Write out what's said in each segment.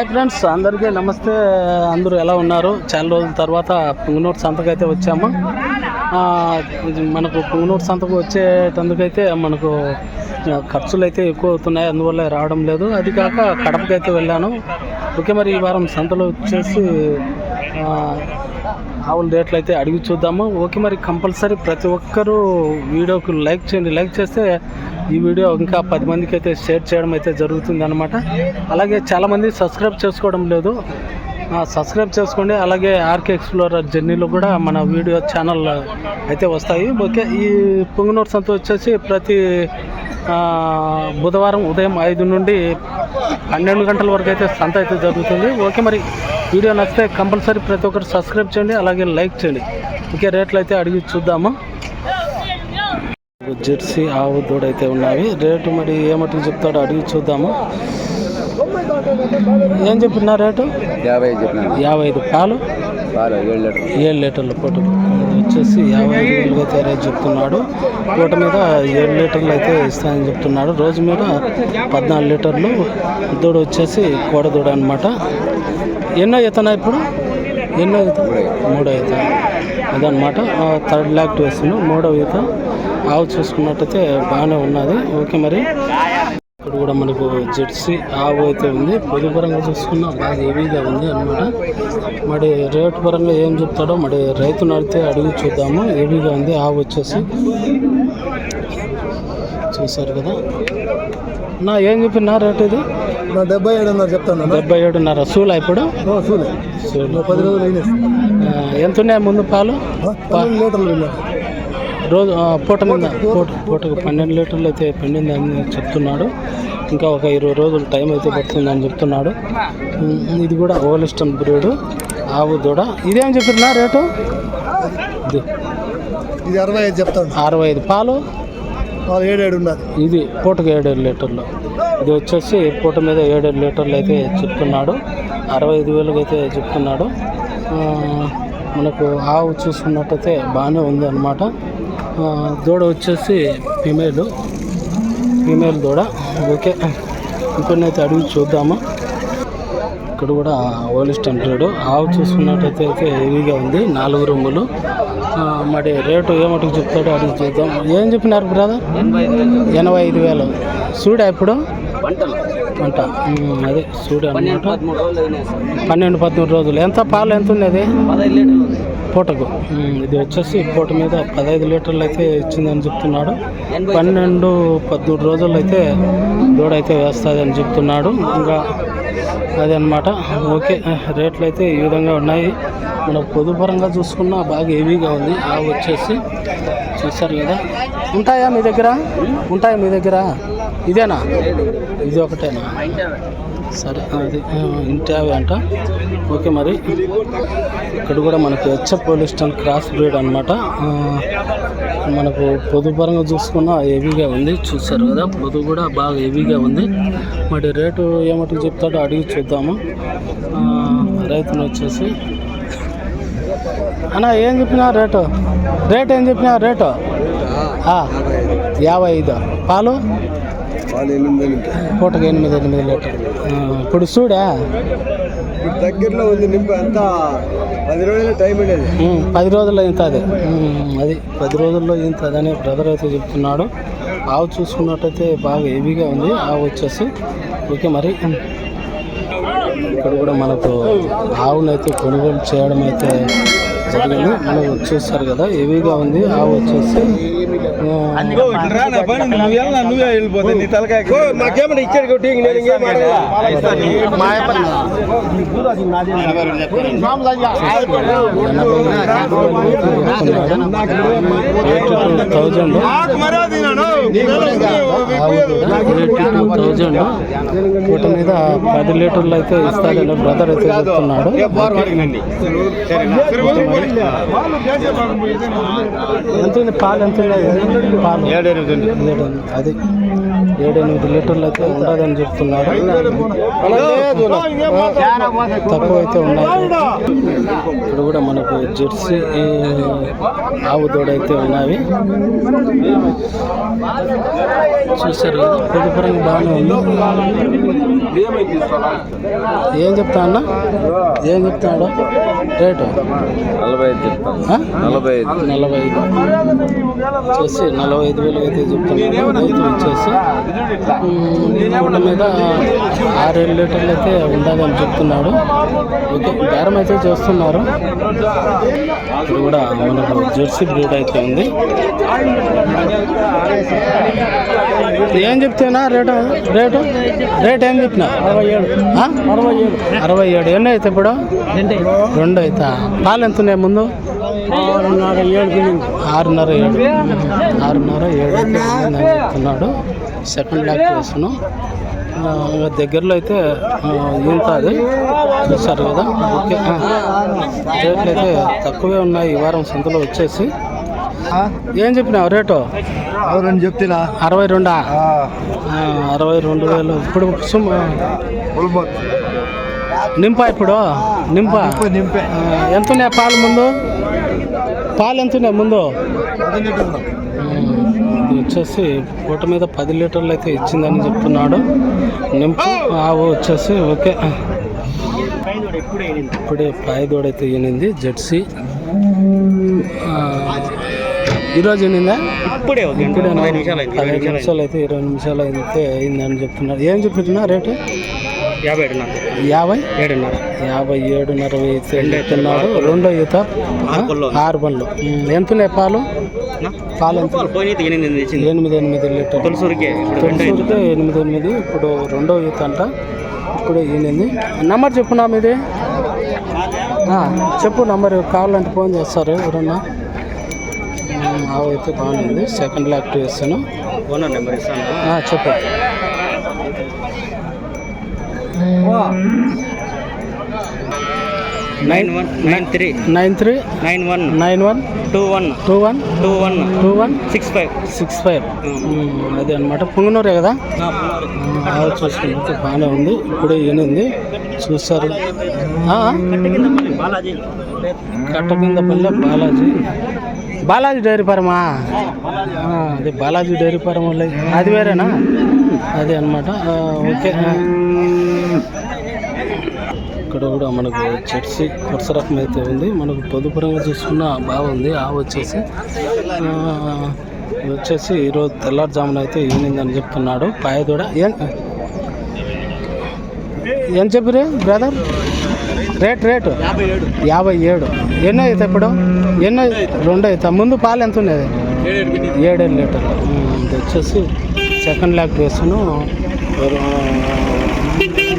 Hi friends అందరికీ నమస్తే. అందరూ ఎలా ఉన్నారు? చాలా రోజుల తర్వాత పుంగనూరు సంతకు అయితే వచ్చాము మనకు పుంగనూరు సంతకు వచ్చేటందుకైతే మనకు ఖర్చులు అయితే ఎక్కువ అవుతున్నాయి అందువల్ల రావడం లేదు. అది కాక కడపకి అయితే వెళ్ళాను. ఓకే మరి ఈ వారం సంతలో వచ్చేసి ఆవుల రేట్లు అయితే అడిగి చూద్దాము. ఓకే మరి కంపల్సరీ ప్రతి ఒక్కరూ వీడియోకి లైక్ చేయండి. లైక్ చేస్తే ఈ వీడియో ఇంకా పది మందికి అయితే షేర్ చేయడం అయితే జరుగుతుంది అనమాట అలాగే చాలామంది సబ్స్క్రైబ్ చేసుకోవడం లేదు. సబ్స్క్రైబ్ చేసుకోండి. అలాగే ఆర్కే ఎక్స్ప్లోరర్ జర్నీలో కూడా మన వీడియో ఛానల్ అయితే వస్తాయి. ఓకే ఈ పొంగునూరు సంత వచ్చేసి ప్రతి బుధవారం ఉదయం ఐదు నుండి పన్నెండు గంటల వరకు అయితే సంత అయితే జరుగుతుంది. ఓకే మరి వీడియో నచ్చితే కంపల్సరీ ప్రతి ఒక్కరు సబ్స్క్రైబ్ చేయండి. అలాగే లైక్ చేయండి. ఇంకే రేట్లు అయితే అడిగి చూద్దాము. జెర్సీ ఆవు దూడ అయితే ఉన్నాయి. రేటు మరి ఏమట్టుకు చెప్తాడో అడిగి చూద్దాము. ఏం చెప్పిన రేటు? యాభై యాభై ఐదు పాలు? ఏడు లీటర్ ఏడు లీటర్ల పూట ఇది వచ్చేసి యాభై ఐదు వేలుగా అయితే రేటు చెప్తున్నాడు. పూట మీద ఏడు లీటర్లు అయితే ఇస్తానని చెప్తున్నాడు. రోజు మీద పద్నాలుగు లీటర్లు. దూడ వచ్చేసి కోడ దూడ అనమాట ఎన్నో అవుతున్నా ఇప్పుడు? ఎన్నో అవుతా మూడో అవుతా అదనమాట థర్డ్ ల్యాక్ వేసిన మూడో ఈత ఆవు చూసుకున్నట్టయితే బాగానే ఉన్నది. ఓకే మరి. ఇక్కడ కూడా మనకు జెర్సీ ఆవు అయితే ఉంది. పొడి పరంగా చూసుకున్నా బాగా హెవీగా ఉంది అనమాట మరి రేటు పరంగా ఏం చెప్తాడో మరి రైతును అడిగితే అడిగి చూద్దాము. హెవీగా ఉంది ఆవు వచ్చేసి. చూసారు కదా. నా ఏం చెప్పిన రేటు ఇది? నా డెబ్బై ఏడున్నర చెప్తాను డెబ్బై ఏడున్నర. సూలా ఇప్పుడు? సూలు. పది రోజులు ఎంత ఉన్నాయి ముందు పాలు? లీటర్లు రోజు పూట మీద పూట పూటకు పన్నెండు లీటర్లు అయితే పండింది అని చెప్తున్నాడు. ఇంకా ఒక ఇరవై రోజులు టైం అయితే పడుతుందని చెప్తున్నాడు. ఇది కూడా ఓలిస్టన్ బ్రీడ్ ఆవు దూడ. ఇదేం చెప్పినా రేటు? ఇది. అరవై ఐదు చెప్తాను. అరవై ఐదు. పాలు? వాళ్ళు ఏడేడు ఉన్నది. ఇది పూటకు ఏడేడు లీటర్లు. ఇది వచ్చేసి పూట మీద ఏడేడు లీటర్లు అయితే చెప్తున్నాడు. అరవై ఐదు వేలకు అయితే చెప్తున్నాడు. మనకు ఆవు చూసుకున్నట్టయితే బాగానే ఉంది అనమాట దూడ వచ్చేసి ఫిమేల్ ఫిమేల్ దూడ. ఓకే. ఇంకొన్నైతే అడిగి చూద్దాము. ఇక్కడ కూడా ఓలిస్ట్ అంటాడు ఆవు చూసుకున్నట్టయితే అయితే హెవీగా ఉంది. నాలుగు రూములు మరి రేటు ఏమటుకు చెప్తాడో అడిగి చూద్దాం. ఏం చెప్పినారు బ్రదర్ ఎనభై ఐదు వేలు. సూడా ఇప్పుడు ఉమ్, అదే సూడా అనమాట పన్నెండు పదమూడు రోజులు ఎంత పాలు? ఎంత ఉన్నది పూటకు ఇది వచ్చేసి పూట మీద పదహైదు లీటర్లు అయితే ఇచ్చిందని చెప్తున్నాడు. పన్నెండు పదమూడు రోజులు అయితే దూడ అయితే వేస్తుంది అని చెప్తున్నాడు. ఇంకా అదే అనమాట ఓకే రేట్లు అయితే ఈ విధంగా ఉన్నాయి. మన పొదుపరంగా చూసుకున్నా బాగా హెవీగా ఉంది. ఆవు వచ్చేసి చూసారు కదా. ఉంటాయా మీ దగ్గర? ఉంటాయా మీ దగ్గర? ఇదేనా? ఇది ఒకటేనా? సరే అది ఇంటి ఇంటావి అంట. ఓకే మరి. ఇక్కడ కూడా మనకి హెచ్ఎఫ్ పోలిస్టన్ క్రాస్ బ్రీడ్ అనమాట మనకు పొదుపు పరంగా హెవీగా ఉంది. చూస్తారు కదా పొదుపు కూడా బాగా హెవీగా ఉంది. మరి రేటు ఏమటి చెప్తాడో అడిగి చూద్దాము. రైతును వచ్చేసి. అన్న ఏం చెప్పినా రేటు? రేట్ ఏం చెప్పినా రేటు? యాభై ఐదు. పాలు? పూటకి ఎనిమిది ఎనిమిది లీటర్లు. ఆ, ఇప్పుడు చూడా దగ్గరలో ఉంది నింపు అంతా పది రోజులు టైం ఉండేది. పది రోజుల్లో ఇంతది అది. పది రోజుల్లో ఇంతది అని బ్రదర్ అయితే చెప్తున్నాడు. ఆవు చూసుకున్నట్టయితే బాగా హెవీగా ఉంది. ఆవు వచ్చేసి ఓకే మరి. ఇక్కడ కూడా మనకు ఆవునైతే కొనుగోలు చేయడం అయితే జరిగింది. మనం చూస్తారు కదా హెవీగా ఉంది. ఆవు వచ్చేసి మాకేమన్నా ఇచ్చాడు కొట్టి థౌజండ్ మీద పది లీటర్లు అయితే ఇస్తాడని బ్రదర్ అయితే చెప్తున్నాడు ఎంత పాలు ఎంత ఏడు అది. ఏడు ఎనిమిది లీటర్లు అయితే ఉండదని చెప్తున్నారు తక్కువ అయితే ఉన్నాయి. ఇక్కడ కూడా మనకు జెర్సీ ఆవు దూడ అయితే ఉన్నాయి. చూసారు కదా బాగానే ఉంది. ఏం చెప్తా అన్న? ఏం చెప్తాడు రేటు? నలభై ఐదు చెప్తాను నలభై ఐదు. నలభై ఐదు. వచ్చేసి నలభై ఐదు వేలు అయితే చెప్తున్నాను రైతు వచ్చేసి ఊళ్ళ మీద ఆరేడు లీటర్లు అయితే ఉండాలని చెప్తున్నాడు. ఓకే బేరం అయితే చేస్తున్నారు. ఇది కూడా మనకు జెర్సీ బ్రీడ్ అయితే ఉంది. ఏం చెప్తున్నా రేటు? రేటు? రేట్ ఏం చెప్పినా అరవై ఏడు అరవై ఏడు. అరవై ఏడు. ఎన్ని అయితే ఇప్పుడు? రెండు అయితే. పాలు ఎంత ఉన్నాయి ముందు? ఆరున్నర ఏడు ఆరున్నర ఏడు చెప్తున్నాడు సెకండ్ ల్యాక్ వేసాను దగ్గరలో అయితే అది చూస్తారు కదా. ఓకే. రేట్లు అయితే తక్కువే ఉన్నాయి ఈ వారం సంతలో వచ్చేసి. ఏం చెప్పినావు? రేటు? అవునని చెప్తున్నా. అరవై రెండా? అరవై రెండు వేలు. ఇప్పుడు సుమ్ నింపా ఇప్పుడు? నింపా? నింపే ఎంత ఉన్నాయి పాలు ముందు? పాలు ఎంత ఉన్నాయి ముందు? వచ్చేసి పూట మీద పది లీటర్లు అయితే ఇచ్చిందని చెప్తున్నాడు. నింపు ఆవు వచ్చేసి ఓకే. ఇప్పుడే పాయదోడ అయితే ఈనింది జెర్సీ. ఈరోజు ఈనిందా ఇప్పుడే ఇప్పుడే పదిహేను నిమిషాలు అయితే ఇరవై నిమిషాలు అయితే అయిందని చెప్తున్నారు ఏం చెప్తున్నా రేటు. యాభై ఏడున్నర. యాభై? ఏడున్నర. యాభై ఏడున్నర అయితే చెప్తున్నాడు రెండో ఈత? ఆరు ఉమ్, ఎంత ఉన్నాయి పాలు? పాలు ఎనిమిది ఎనిమిది తొలసూరికే. తొలిసూరితే ఎనిమిది ఎనిమిది ఇప్పుడు రెండో ఈత అంట. ఇప్పుడు ఈయనది నంబర్ చెప్పు నా మీది. చెప్పు నంబర్ కావాలంటే ఫోన్ చేస్తారు ఎవరన్నా. అయితే బాగుంది. సెకండ్ ల్యాక్ చేస్తాను. ఓనర్ నెంబర్ ఇస్తాను. ఆ, చెప్పు. Nine one nine three. Nine three. Nine one. Nine one. Two one. Two one. Two one. Two one. Six five. Six five. అదే అనమాట పుంగనూరే కదా? చూసుకుంటే బాగానే ఉంది. ఇప్పుడే ఈనింది చూస్తారు. కట్ట కింద పల్లె బాలాజీ. Balaji dairy pharma? ఆ, అదే బాలాజీ డైరీ ఫార్మ్ అది వేరేనా? అదే అనమాట ఓకే. ఇక్కడ కూడా మనకు చెట్సి కొరస రకం అయితే ఉంది. మనకు పొదుపురంగా చూసుకున్న బాగుంది ఆవు వచ్చేసి ఇది వచ్చేసి ఈరోజు తెల్లారుజామున అయితే ఈవినింగ్ అని చెప్తున్నాడు. పాయదూడ ఏం ఏం చెప్పిరే బ్రదర్? Rate rate. యాభై ఏడు. ఎన్నో అవుతాయి ఇప్పుడు? ఎన్నో రెండు అవుతాయి ముందు పాలు ఎంత ఉండేది? ఏడేడు లీటర్లు. వచ్చేసి సెకండ్ ల్యాక్ వేసాను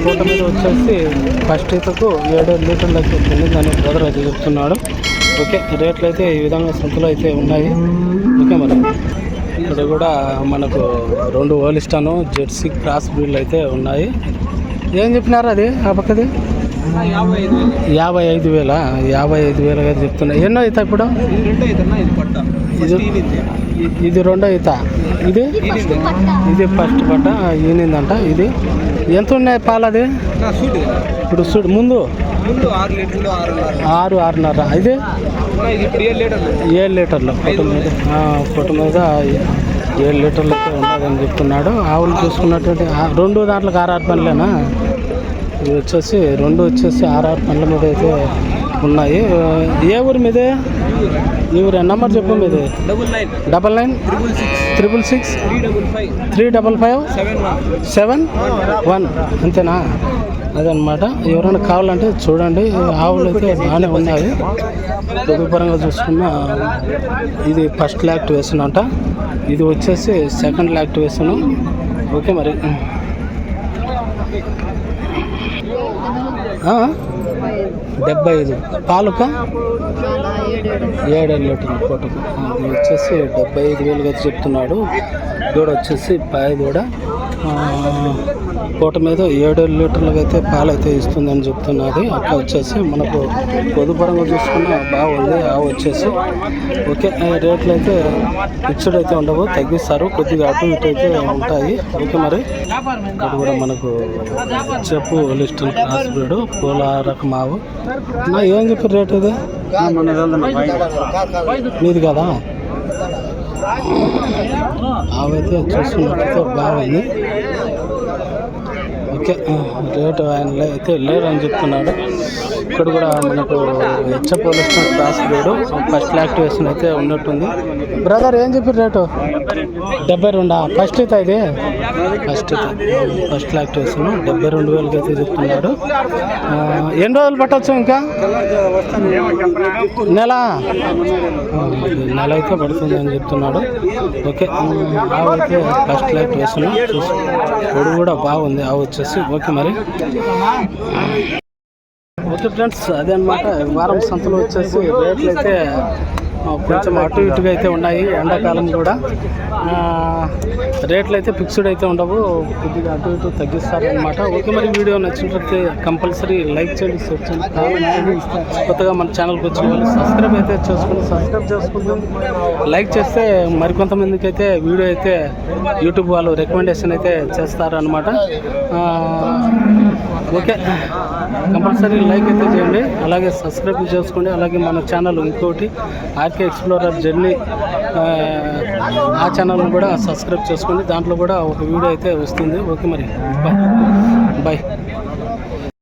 పూట మీద వచ్చేసి ఫస్ట్ ఈతకు ఏడు లీటర్లు అయితే వచ్చింది దాని బ్రదర్ అయితే చెప్తున్నాడు. ఓకే రేట్లు అయితే ఈ విధంగా సంతలో అయితే ఉన్నాయి. ఓకే మరి. ఇక్కడ కూడా మనకు రెండు ఓలిస్టాను జెర్సీ క్రాస్ బ్రీడ్లు అయితే ఉన్నాయి. ఏం చెప్పినారు అది ఆ పక్కది? యాభై ఐదు వేల? యాభై ఐదు వేలుగా చెప్తున్నాయి ఎన్నో అవుతాయి ఇప్పుడు? ఇది ఇది రెండో ఈత. ఇది? ఇది ఫస్ట్ పట్ట ఈనిందంట. ఇది ఎంత ఉన్నాయి పాలు అది ఇప్పుడు చూడు ముందు? ఆరు ఆరున్నర. ఆరు ఇది? ఏడు లీటర్లు. పొట్టు మీద. పొట్టు మీద ఏడు లీటర్లు అయితే ఉండదని చెప్తున్నాడు. ఆవులు చూసుకున్నటువంటి రెండు దాంట్లోకి ఆర్ఆర్ పనులేనా ఇది వచ్చేసి రెండు వచ్చేసి ఆర్ఆర్ పనుల మీద అయితే ఉన్నాయి. ఏ ఊరి మీదే? ఈ ఊరే నెంబర్ చెప్పు మీది? Double nine double nine triple six triple six three double five seven one. అంతేనా? అదనమాట ఎవరైనా కావాలంటే చూడండి. ఆవులు అయితే బాగానే ఉన్నాయి. పొదుపరంగా చూసుకున్న ఇది ఫస్ట్ ల్యాక్ట్ అంట ఇది వచ్చేసి సెకండ్ యాక్టివేషన్ ఓకే మరి. డెబ్బై ఐదు. పాలుక ఏడు లీటర్ల పూటకు వచ్చేసి డెబ్బై ఐదు వేలుగా చెప్తున్నాడు. దూడ వచ్చేసి పాయ దూడ. పూట మీద ఏడు లీటర్లకు అయితే పాలు అయితే ఇస్తుందని చెప్తున్నది. అక్కడ వచ్చేసి మనకు పొదుపరంగా చూసుకున్న బాగుంది ఆవు వచ్చేసి ఓకే ఆ రేట్లు అయితే ఫిక్స్డ్ అయితే ఉండవు తగ్గిస్తారు. కొద్దిగా అటు ఇటు అయితే ఉంటాయి. ఓకే మరి? ఇక్కడ కూడా మనకు చెప్పు లిస్టల్ క్రాస్ బ్రీడ్ పూల రకం ఆవు నా ఏం చెప్పి రేట్ ఇది? మీది కదా? ఆవైతే చూసుకున్నట్లయితే బాగుంది ఓకే. రేటు ఆయన అయితే లేరని చెప్తున్నాడు. ఇక్కడ కూడా మనకు హెచ్చ police cross road first activation అయితే ఉన్నట్టుంది. బ్రదర్ ఏం చెప్పారు రేటు? డెబ్బై రెండా ఫస్ట్ అయితే ఇది? First first activation. డెబ్బై రెండు వేలకి అయితే చెప్తున్నాడు ఆ, ఎన్ని రోజులు పట్టొచ్చు ఇంకా? నెల? ఆ, నెల అయితే పడుతుంది అని చెప్తున్నాడు. ఓకే ఆవు అయితే ఫస్ట్ వేస్తున్నాం చూసి పొడి కూడా బాగుంది ఆవు వచ్చేసి. ఓకే మరి. ఓకే ఫ్రెండ్స్ అదే అనమాట వారం సంతలో వచ్చేసి రేట్లు అయితే కొంచెం అటు ఇటుగా అయితే ఉన్నాయి ఎండాకాలం కూడా. రేట్లు అయితే ఫిక్స్డ్ అయితే ఉండవు కొద్దిగా అటు ఇటు తగ్గిస్తారు అనమాట ఓకే మరి వీడియో నచ్చినట్లయితే కంపల్సరీ లైక్ చేయండి షేర్ చేయండి కొత్తగా మన ఛానల్కి వచ్చిన వాళ్ళు సబ్స్క్రైబ్ అయితే చేసుకోండి సబ్స్క్రైబ్ చేసుకుందాం. లైక్ చేస్తే మరికొంతమందికి అయితే వీడియో అయితే యూట్యూబ్ వాళ్ళు రికమెండేషన్ అయితే చేస్తారనమాట ఓకే. కంపల్సరీ లైక్ అయితే చేయండి. అలాగే సబ్స్క్రైబ్ చేసుకోండి. అలాగే మన ఛానల్ ఇంకోటి ఆర్కే ఎక్స్ప్లోరర్ జర్నీ ఆ, ఛానల్ని కూడా సబ్స్క్రైబ్ చేసుకోండి. దాంట్లో కూడా ఒక వీడియో అయితే వస్తుంది. ఓకే మరి. బాయ్. బాయ్.